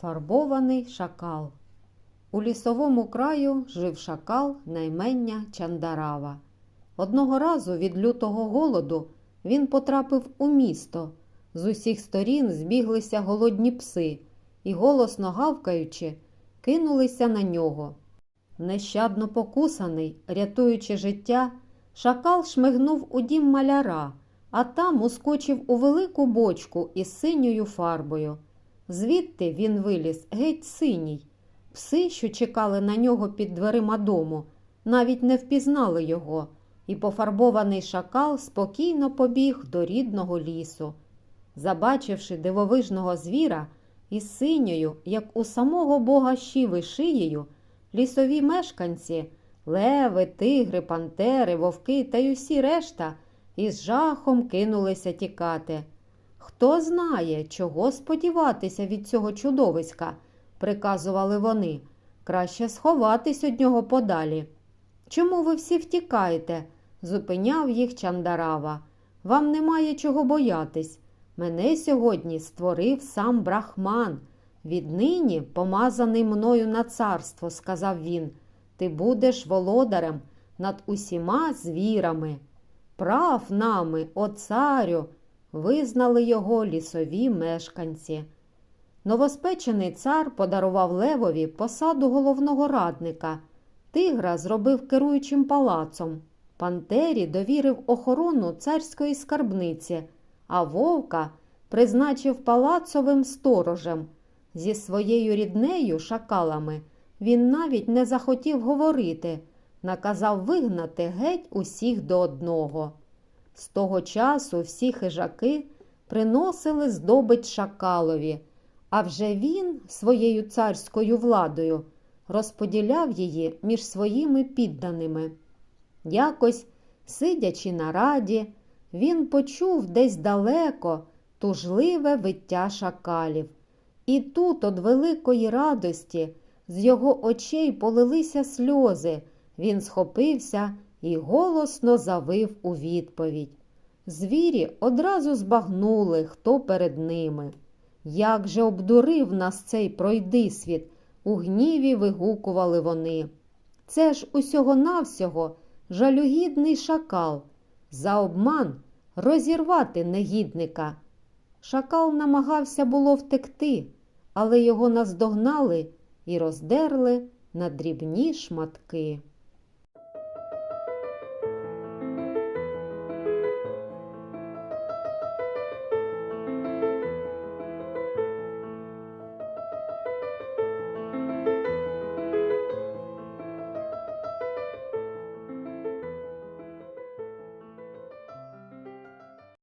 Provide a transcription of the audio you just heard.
Фарбований шакал. У лісовому краю жив шакал наймення Чандарава. Одного разу від лютого голоду він потрапив у місто. З усіх сторін збіглися голодні пси і, голосно гавкаючи, кинулися на нього. Нещадно покусаний, рятуючи життя, шакал шмигнув у дім маляра, а там ускочив у велику бочку із синьою фарбою. Звідти він виліз геть синій. Пси, що чекали на нього під дверима дому, навіть не впізнали його, і пофарбований шакал спокійно побіг до рідного лісу. Забачивши дивовижного звіра із синьою, як у самого бога щіви шиєю, лісові мешканці леви, тигри, пантери, вовки та й усі решта із жахом кинулися тікати. Хто знає, чого сподіватися від цього чудовиська, приказували вони. Краще сховатись від нього подалі. Чому ви всі втікаєте? зупиняв їх Чандарава. Вам немає чого боятись. Мене сьогодні створив сам брахман. Віднині, помазаний мною на царство, сказав він, ти будеш володарем над усіма звірами. Прав нами, о царю, визнали його лісові мешканці. Новоспечений цар подарував Левові посаду головного радника. Тигра зробив керуючим палацом. Пантері довірив охорону царської скарбниці, а вовка призначив палацовим сторожем. Зі своєю ріднею шакалами він навіть не захотів говорити, наказав вигнати геть усіх до одного. З того часу всі хижаки приносили здобич шакалові, а вже він своєю царською владою розподіляв її між своїми підданими. Якось, сидячи на раді, він почув десь далеко тужливе виття шакалів. І тут, від великої радості, з його очей полилися сльози. Він схопився і голосно завив у відповідь. Звірі одразу збагнули, хто перед ними. Як же обдурив нас цей пройдисвіт, у гніві вигукували вони. Це ж усього-навсього жалюгідний шакал. За обман розірвати негідника. Шакал намагався було втекти, але його наздогнали і роздерли на дрібні шматки.